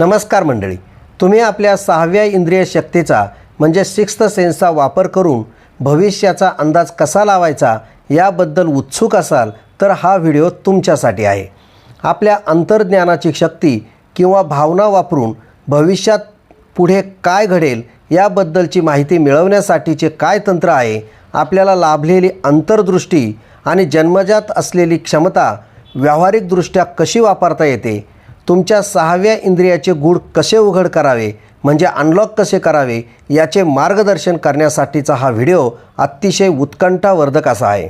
नमस्कार मंडळी. तुम्ही आपल्या सहाव्या इंद्रिय शक्तीचा म्हणजे सिक्स्थ सेन्सचा वापर करून भविष्याचा अंदाज कसा लावायचा याबद्दल उत्सुक असाल तर हा व्हिडिओ तुमच्यासाठी आहे. आपल्या अंतर्ज्ञानाची शक्ती किंवा भावना वापरून भविष्यात पुढे काय घडेल याबद्दलची माहिती मिळवण्यासाठीचे काय तंत्र आहे आपल्याला लाभलेली अंतर्दृष्टी आणि जन्मजात असलेली क्षमता व्यावहारिकदृष्ट्या कशी वापरता येते तुमच्या सहाव्या इंद्रियाचे गूढ कसे उघड करावे म्हणजे अनलॉक कसे करावे याचे मार्गदर्शन करण्यासाठीचा हा व्हिडिओ अतिशय उत्कंठावर्धक असा आहे.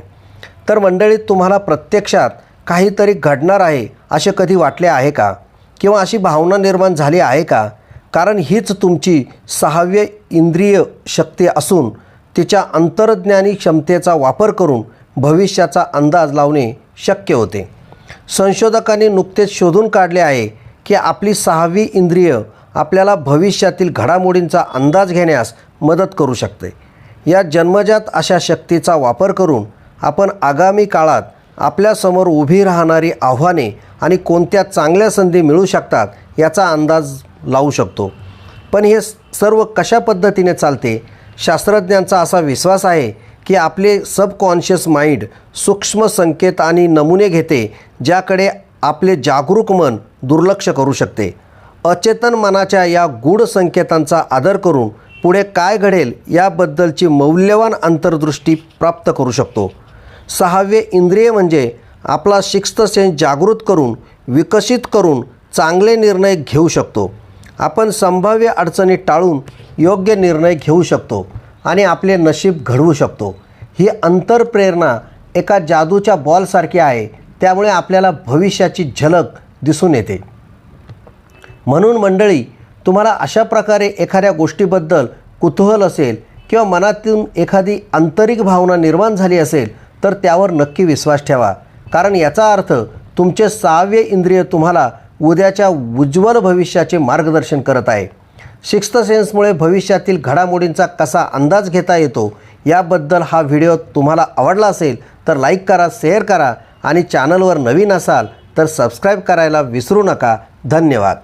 तर मंडळीत तुम्हाला प्रत्यक्षात काहीतरी घडणार आहे असे कधी वाटले आहे का? किंवा अशी भावना निर्माण झाली आहे का? कारण हीच तुमची सहाव्य इंद्रिय शक्ती असून तिच्या अंतर्ज्ञानी क्षमतेचा वापर करून भविष्याचा अंदाज लावणे शक्य होते. संशोधकांनी नुकतेच शोधून काढले आहे की आपली सहावी इंद्रिय आपल्याला भविष्यातील घडामोडींचा अंदाज घेण्यास मदत करू शकते. या जन्मजात अशा शक्तीचा वापर करून आपण आगामी काळात आपल्यासमोर उभी राहणारी आव्हाने आणि कोणत्या चांगल्या संधी मिळू शकतात याचा अंदाज लावू शकतो. पण हे सर्व कशा पद्धतीने चालते? शास्त्रज्ञांचा असा विश्वास आहे की आपले सबकॉन्शियस माइंड सूक्ष्म संकेत आणि नमुने घेते ज्याकडे आपले जागरूक मन दुर्लक्ष करू शकते. अचेतन मनाच्या या गूढ संकेतांचा आदर करून पुढे काय घडेल याबद्दलची मौल्यवान अंतर्दृष्टी प्राप्त करू शकतो. सहावे इंद्रिय म्हणजे आपला शिस्त सेन्स जागृत करून विकसित करून चांगले निर्णय घेऊ शकतो. आपण संभाव्य अडचणी टाळून योग्य निर्णय घेऊ शकतो. आणि आपले नशीब घडवू शकतो. ही अंतरप्रेरणा एका जादूच्या बॉलसारखी आहे. त्यामुळे आपल्याला भविष्याची झलक दिसून येते. म्हणून मंडळी तुम्हाला अशा प्रकारे एखाद्या गोष्टीबद्दल कुतूहल असेल किंवा मनातून एखादी आंतरिक भावना निर्माण झाली असेल तर त्यावर नक्की विश्वास ठेवा. कारण याचा अर्थ तुमचे सहावे इंद्रिय तुम्हाला उद्याच्या उज्ज्वल भविष्याचे मार्गदर्शन करत आहे. सिक्स्थ सेन्समुळे भविष्यातील घडामोडींचा कसा अंदाज घेता येतो याबद्दल हा व्हिडिओ तुम्हाला आवडला असेल तर लाईक करा शेअर करा आणि चॅनलवर नवीन असाल तर सबस्क्राईब करायला विसरू नका. धन्यवाद.